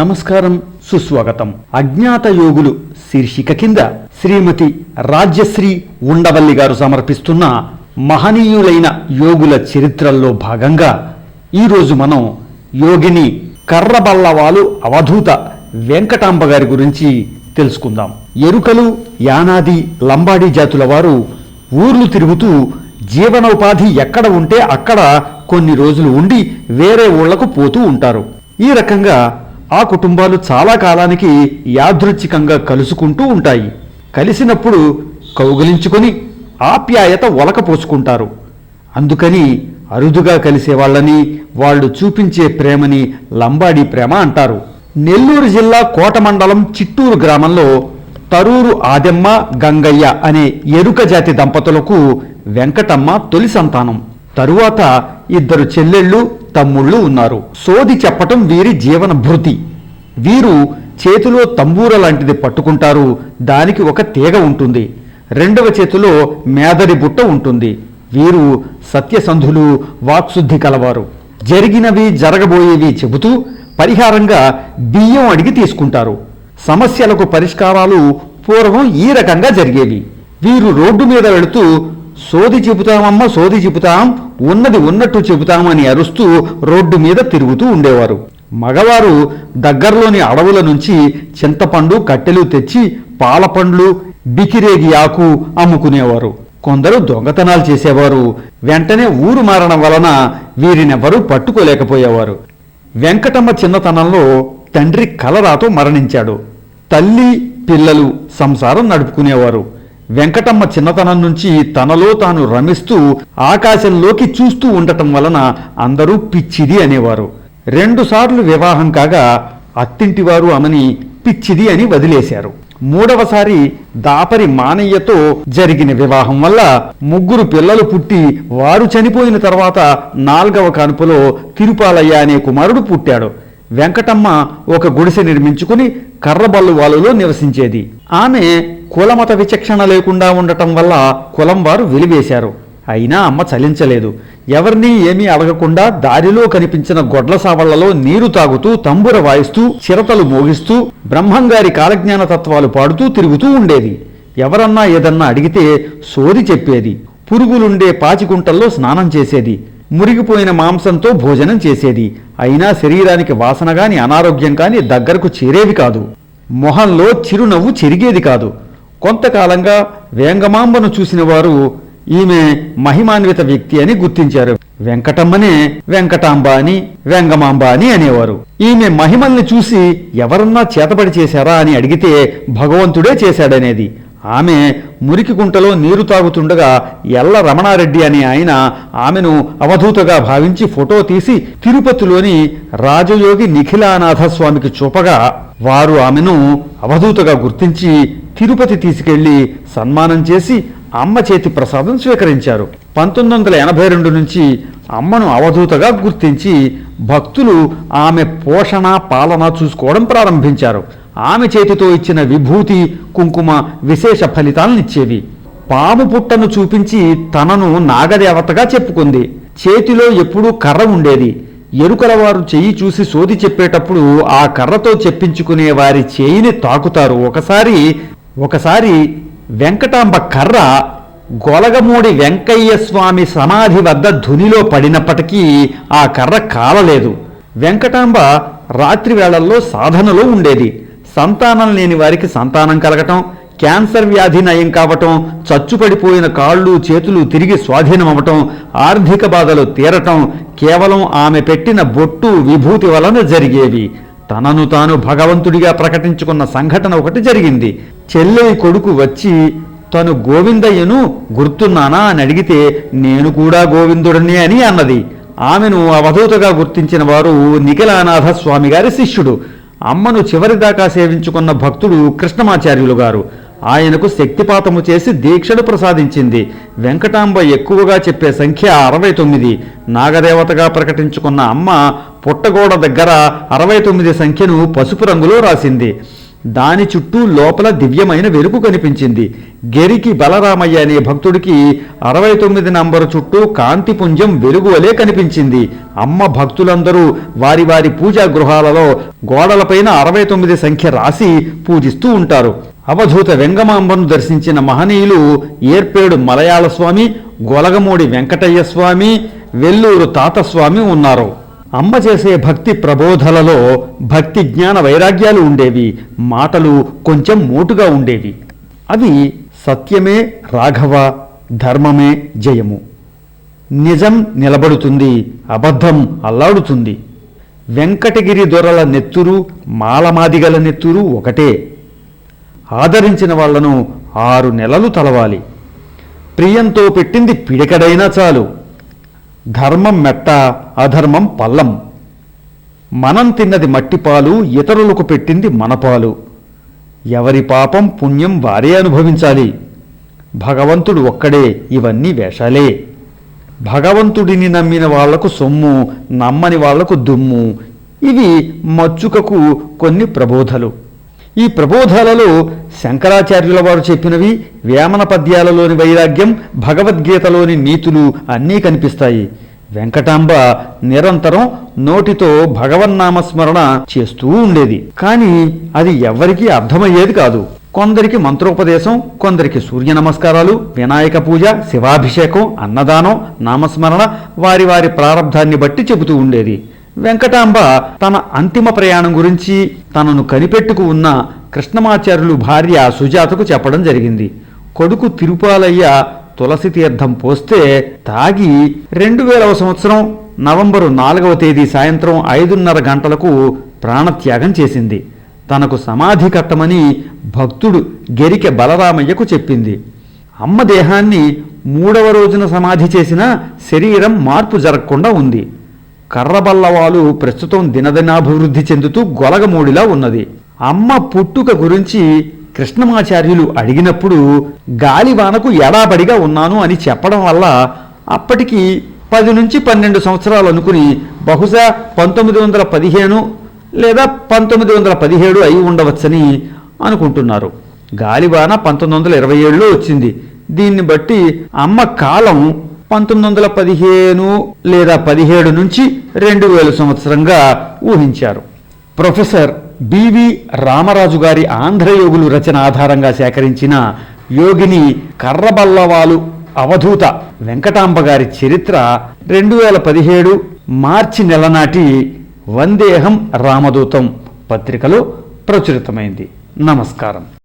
నమస్కారం సుస్వాగతం. అజ్ఞాత యోగులు శీర్షిక కింద శ్రీమతి రాజ్యశ్రీ ఉండవల్లి గారు సమర్పిస్తున్న మహనీయులైన యోగుల చరిత్రల్లో భాగంగా ఈరోజు మనం యోగిని కర్రబల్లవాలు అవధూత వెంకటాంబ గారి గురించి తెలుసుకుందాం. ఎరుకలు యానాది లంబాడి జాతుల వారు ఊర్లు తిరుగుతూ జీవనోపాధి ఎక్కడ ఉంటే అక్కడ కొన్ని రోజులు ఉండి వేరే ఊళ్ళకు పోతూ ఉంటారు. ఈ రకంగా ఆ కుటుంబాలు చాలా కాలానికి యాదృచ్ఛికంగా కలుసుకుంటూ ఉంటాయి. కలిసినప్పుడు కౌగిలించుకొని ఆప్యాయత ఒలకపోసుకుంటారు అందుకని అరుదుగా కలిసే వాళ్ళని వాళ్ళు చూపించే ప్రేమని లంబాడి ప్రేమ అంటారు. నెల్లూరు జిల్లా కోట మండలం చిట్టూరు గ్రామంలో తరూరు ఆదెమ్మ గంగయ్య అనే ఎరుక జాతి దంపతులకు వెంకటమ్మ తొలి సంతానం. తరువాత ఇద్దరు చెల్లెళ్ళు తమ్ముళ్ళు ఉన్నారు. సోది చెప్పటం వీరి జీవన భృతి. వీరు చేతిలో తంబూర లాంటిది పట్టుకుంటారు. దానికి ఒక తీగ ఉంటుంది. రెండవ చేతిలో మేదరి బుట్ట ఉంటుంది. వీరు సత్యసంధులు వాక్శుద్ధి కలవారు. జరిగినవి జరగబోయేవి చెబుతూ పరిహారంగా బియ్యం అడిగి తీసుకుంటారు. సమస్యలకు పరిష్కారాలు పూర్వం ఈ రకంగా జరిగేవి. వీరు రోడ్డు మీద వెళుతూ సోది చెబుతామమ్మ సోది చెబుతాం ఉన్నది ఉన్నట్టు చెబుతామని అరుస్తూ రోడ్డు మీద తిరుగుతూ ఉండేవారు. మగవారు దగ్గరలోని అడవుల నుంచి చింతపండు కట్టెలు తెచ్చి పాలపండ్లు బికిరేగి ఆకు అమ్ముకునేవారు. కొందరు దొంగతనాలు చేసేవారు. వెంటనే ఊరు మారడం వలన వీరినెవ్వరూ పట్టుకోలేకపోయేవారు. వెంకటమ్మ చిన్నతనంలో తండ్రి కలరాతో మరణించాడు. తల్లి పిల్లలు సంసారం నడుపుకునేవారు. వెంకటమ్మ చిన్నతనం నుంచి తనలో తాను రమిస్తూ ఆకాశంలోకి చూస్తూ ఉండటం వలన అందరూ పిచ్చిది అనేవారు. రెండుసార్లు వివాహం కాగా అత్తింటివారు ఆమెని పిచ్చిది అని వదిలేశారు. మూడవసారి దాపరి మానయ్యతో జరిగిన వివాహం వల్ల ముగ్గురు పిల్లలు పుట్టి వారు చనిపోయిన తర్వాత నాల్గవ కానుపులో తిరుపాలయ్య అనే కుమారుడు పుట్టాడు. వెంకటమ్మ ఒక గుడిసె నిర్మించుకుని కర్రబల్లు వాలులో నివసించేది. ఆమె కులమత విచక్షణ లేకుండా ఉండటం వల్ల కులం వారు వెలివేశారు. అయినా అమ్మ చలించలేదు. ఎవరినీ ఏమీ అడగకుండా దారిలో కనిపించిన గొడ్ల సావళ్ళలో నీరు తాగుతూ తంబుర వాయిస్తూ చిరతలు మోగిస్తూ బ్రహ్మంగారి కాలజ్ఞాన తత్వాలు పాడుతూ తిరుగుతూ ఉండేది. ఎవరన్నా ఏదన్నా అడిగితే సోది చెప్పేది. పురుగులుండే పాచికుంటల్లో స్నానం చేసేది. మురిగిపోయిన మాంసంతో భోజనం చేసేది. అయినా శరీరానికి వాసన కాని అనారోగ్యం కాని దగ్గరకు చేరేది కాదు. మొహంలో చిరునవ్వు చెరిగేది కాదు. కొంతకాలంగా వేంగమాంబను చూసిన వారు ఈమె మహిమాన్విత వ్యక్తి అని గుర్తించారు. వెంకటమ్మనే వెంకటాంబ అని వెంగమాంబ అని అనేవారు. ఈమె మహిమల్ని చూసి ఎవరన్నా చేతబడి చేశారా అని అడిగితే భగవంతుడే చేశాడనేది. ఆమె మురికి గుంటలో నీరు తాగుతుండగా ఎల్ల రమణారెడ్డి అనే ఆయన ఆమెను అవధూతగా భావించి ఫోటో తీసి తిరుపతిలోని రాజయోగి నిఖిలానాథ స్వామికి చూపగా వారు ఆమెను అవధూతగా గుర్తించి తిరుపతి తీసుకెళ్ళి సన్మానం చేసి అమ్మ చేతి ప్రసాదం స్వీకరించారు. పంతొమ్మిది వందల ఎనభై రెండు నుంచి అమ్మను అవధూతగా గుర్తించి భక్తులు ఆమె పోషణ పాలన చూసుకోవడం ప్రారంభించారు. ఆమె చేతితో ఇచ్చిన విభూతి కుంకుమ విశేష ఫలితాలనిచ్చేవి. పాము పుట్టను చూపించి తనను నాగదేవతగా చెప్పుకుంది. చేతిలో ఎప్పుడూ కర్ర ఉండేది. ఎరుకల వారు చెయ్యి చూసి సోది చెప్పేటప్పుడు ఆ కర్రతో చెప్పించుకునే వారి చేయిని తాకుతారు. ఒకసారి ఒకసారి వెంకటాంబ కర్ర గొలగమూడి వెంకయ్య స్వామి సమాధి వద్ద ధునిలో పడినప్పటికీ ఆ కర్ర కాలలేదు. వెంకటాంబ రాత్రి వేళల్లో సాధనలో ఉండేది. సంతానం లేని వారికి సంతానం కలగటం క్యాన్సర్ వ్యాధి నయం కావటం చచ్చుపడిపోయిన కాళ్ళు చేతులు తిరిగి స్వాధీనమవటం ఆర్థిక బాధలు తీరటం కేవలం ఆమె పెట్టిన బొట్టు విభూతి వలన జరిగేవి. తనను తాను భగవంతుడిగా ప్రకటించుకున్న సంఘటన ఒకటి జరిగింది. చెల్లెయి కొడుకు వచ్చి తను గోవిందయ్యను గుర్తున్నానా? అని అడిగితే నేను కూడా గోవిందుడిని అని అన్నది. ఆమెను అవధూతగా గుర్తించిన వారు నిఖిలానాథ స్వామి గారి శిష్యుడు. అమ్మను చివరిదాకా సేవించుకున్న భక్తుడు కృష్ణమాచార్యులు గారు. ఆయనకు శక్తిపాతము చేసి దీక్షను ప్రసాదించింది. వెంకటాంబ ఎక్కువగా చెప్పే సంఖ్య అరవై తొమ్మిది నాగదేవతగా ప్రకటించుకున్న అమ్మ పుట్టగోడ దగ్గర అరవై తొమ్మిది సంఖ్యను పసుపు రంగులో రాసింది. దాని చుట్టూ లోపల దివ్యమైన వెలుగు కనిపించింది. గెరికి బలరామయ్య అనే భక్తుడికి అరవై తొమ్మిది నంబరు చుట్టూ కాంతిపుంజం వెలుగు వలె కనిపించింది. అమ్మ భక్తులందరూ వారి వారి పూజా గృహాలలో గోడలపైన అరవై తొమ్మిది సంఖ్య రాసి పూజిస్తూ ఉంటారు. అవధూత వెంగమాంబను దర్శించిన మహనీయులు ఏర్పేడు మలయాళ స్వామి గొలగమూడి వెంకటయ్య స్వామి వెల్లూరు తాతస్వామి ఉన్నారు. అమ్మ చేసే భక్తి ప్రబోధలలో భక్తి జ్ఞాన వైరాగ్యాలు ఉండేవి. మాటలు కొంచెం మోటుగా ఉండేవి. అవి సత్యమే రాఘవ ధర్మమే జయము. నిజం నిలబడుతుంది అబద్ధం అల్లాడుతుంది. వెంకటగిరి దొరల నెత్తురు మాలమాదిగల నెత్తురు ఒకటే. ఆదరించిన వాళ్ళను ఆరు నెలలు తలవాలి. ప్రియంతో పెట్టింది పిడికడైనా చాలు. ధర్మం మెట్ట అధర్మం పల్లం. మనం తిన్నది మట్టిపాలు ఇతరులకు పెట్టింది మనపాలు. ఎవరి పాపం పుణ్యం వారే అనుభవించాలి. భగవంతుడు ఒక్కడే ఇవన్నీ వేషాలే. భగవంతుడిని నమ్మిన వాళ్ళకు సొమ్ము నమ్మని వాళ్ళకు దుమ్ము. ఇవి మచ్చుకకు కొన్ని ప్రబోధలు. ఈ ప్రబోధాలలో శంకరాచార్యుల వారు చెప్పినవి వేమన పద్యాలలోని వైరాగ్యం భగవద్గీతలోని నీతులు అన్నీ కనిపిస్తాయి. వెంకటాంబ నిరంతరం నోటితో భగవన్నామస్మరణ చేస్తూ ఉండేది. కానీ అది ఎవ్వరికీ అర్థమయ్యేది కాదు. కొందరికి మంత్రోపదేశం కొందరికి సూర్య నమస్కారాలు వినాయక పూజ శివాభిషేకం అన్నదానం నామస్మరణ వారి వారి ప్రారంధాన్ని బట్టి చెబుతూ ఉండేది. వెంకటాంబ తన అంతిమ ప్రయాణం గురించి తనను కనిపెట్టుకు ఉన్న కృష్ణమాచార్యులు భార్య సుజాతకు చెప్పడం జరిగింది. కొడుకు తిరుపాలయ్య తులసి తీర్థం పోస్తే తాగి రెండు వేలవ సంవత్సరం నవంబరు నాలుగవ తేదీ సాయంత్రం ఐదున్నర గంటలకు ప్రాణత్యాగం చేసింది. తనకు సమాధి కట్టమని భక్తుడు గెరికె బలరామయ్యకు చెప్పింది. అమ్మ దేహాన్ని మూడవ రోజున సమాధి చేసిన శరీరం మార్పు జరగకుండా ఉంది. కర్రబల్లవాలు ప్రస్తుతం దినదినాభివృద్ధి చెందుతూ గొలగమూడిలా ఉన్నది. అమ్మ పుట్టుక గురించి కృష్ణమాచార్యులు అడిగినప్పుడు గాలివానకు ఎడాబడిగా ఉన్నాను అని చెప్పడం వల్ల అప్పటికి పది నుంచి పన్నెండు సంవత్సరాలు అనుకుని బహుశా పంతొమ్మిది వందల పదిహేను లేదా పంతొమ్మిది వందల పదిహేడు అయి ఉండవచ్చని అనుకుంటున్నారు. గాలివాన పంతొమ్మిది వందల ఇరవై ఏడులో వచ్చింది. దీన్ని బట్టి అమ్మ కాలం పంతొమ్మిది వందల పదిహేను లేదా పదిహేడు నుంచి రెండు వేల సంవత్సరంగా ఊహించారు. ప్రొఫెసర్ బివి రామరాజు గారి ఆంధ్రయోగులు రచన ఆధారంగా సేకరించిన యోగిని కర్రబల్లవాలు అవధూత వెంకటాంబ గారి చరిత్ర రెండు వేల పదిహేడు మార్చి నెల నాటి వందేహం రామదూతం పత్రికలో ప్రచురితమైంది. నమస్కారం.